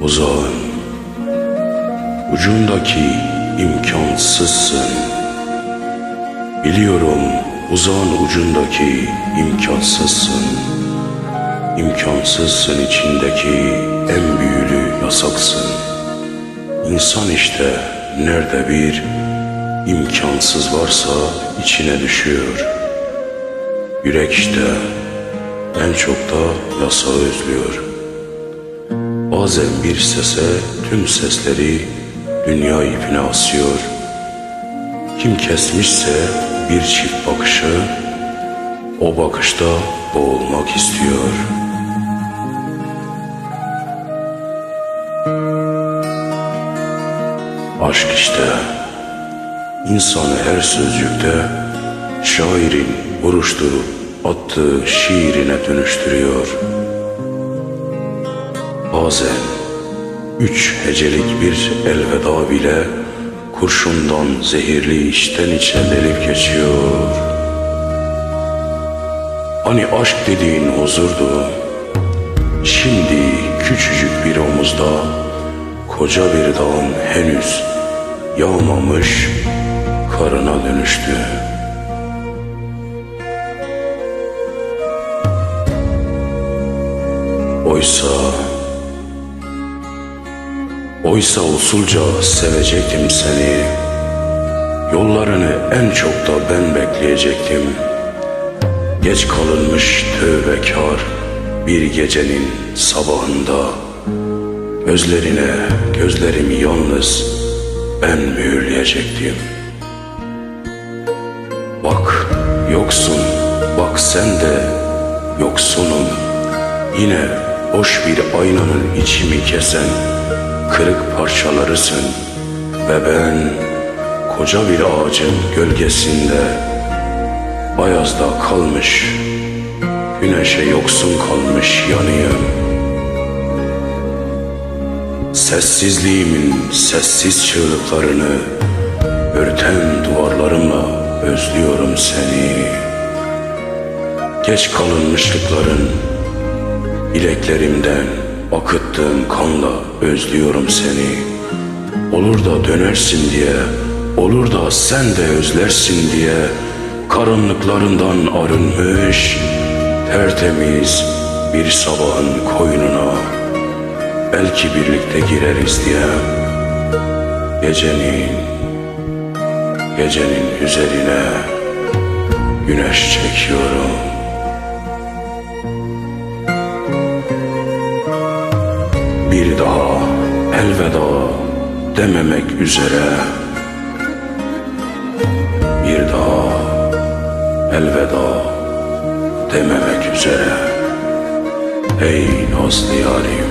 uzağın Ucundaki imkansızsın. Biliyorum uzağın ucundaki imkansızsın. İmkansızsın içindeki en büyülü yasaksın. İnsan işte nerede bir imkansız varsa içine düşüyor. Yürek işte en çok da yasağı özlüyor Bazen bir sese tüm sesleri dünya ipine asıyor. Kim kesmişse bir çift bakışı o bakışta boğulmak istiyor. Aşk işte insanı her sözcükte şairin vuruşturup attığı şiirine dönüştürüyor. Bazen üç hecelik bir elveda bile kurşundan zehirli içten içe delip geçiyor. Hani aşk dediğin huzurdu, şimdi küçücük bir omuzda koca bir dağın henüz yağmamış karına dönüştü. Oysa Oysa usulca sevecektim seni. Yollarını en çok da ben bekleyecektim. Geç kalınmış tövbekar bir gecenin sabahında. Gözlerine gözlerimi yalnız ben mühürleyecektim. Bak yoksun, bak sen de yoksunum. Yine boş bir aynanın içimi kesen kırık parçalarısın Ve ben koca bir ağacın gölgesinde Ayazda kalmış, güneşe yoksun kalmış yanıyım. Sessizliğimin sessiz çığlıklarını Örten duvarlarımla özlüyorum seni. Geç kalınmışlıkların bileklerimden akıttığım kanla özlüyorum seni. Olur da dönersin diye Olur da sen de özlersin diye Karanlıklarından arınmış Tertemiz bir sabahın koynuna Belki birlikte gireriz diye Gecenin Gecenin üzerine Güneş çekiyorum bir daha elveda dememek üzere. Bir daha elveda dememek üzere. Ey nazlı yarim